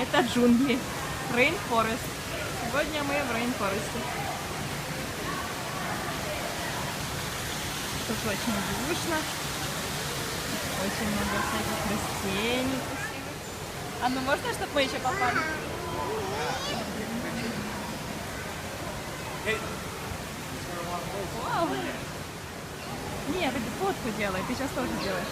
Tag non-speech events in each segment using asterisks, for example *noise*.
Это джунгли. Rainforest. Сегодня мы в Rainforest. Тут очень душно. Очень много всяких растений красивых. А ну можно, чтобы мы еще попали? Вау. Нет, это фотку делай, ты сейчас тоже делаешь.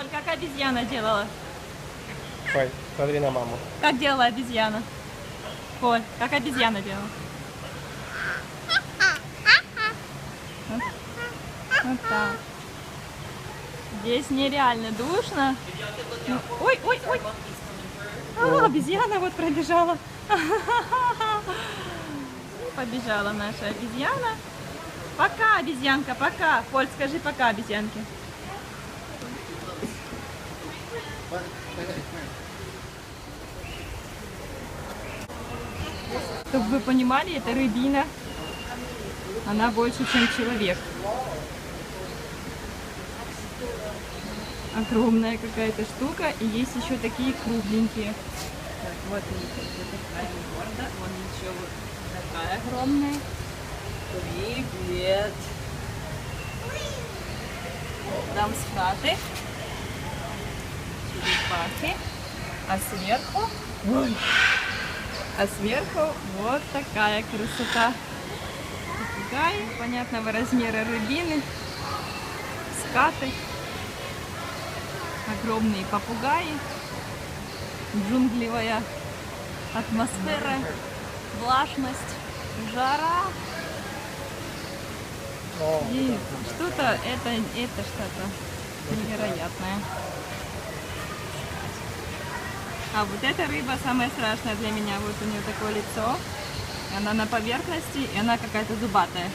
Оль, как обезьяна делала? Ой, смотри на маму. Как делала обезьяна? Оль, как обезьяна делала? Вот, вот так. Здесь нереально душно. Ну, Ой, ой, ой. А, обезьяна вот пробежала. *laughs* Побежала наша обезьяна. Пока, обезьянка, пока. Поль, скажи пока, обезьянке. Чтобы вы понимали, это рыбина. Она больше, чем человек. Огромная какая-то штука. И есть еще такие кругленькие. Так, вот вот такая морда. Вон еще вот такая огромная. Привет. Там скаты. Черепахи. А сверху... Ой, а сверху вот такая красота. Попугаи понятного размера рыбины, скаты, огромные попугаи, джунглевая атмосфера, влажность, жара. И что-то, это, это что-то невероятное. А вот эта рыба самая страшная для меня. Вот у нее такое лицо. Она на поверхности, и она какая-то зубатая.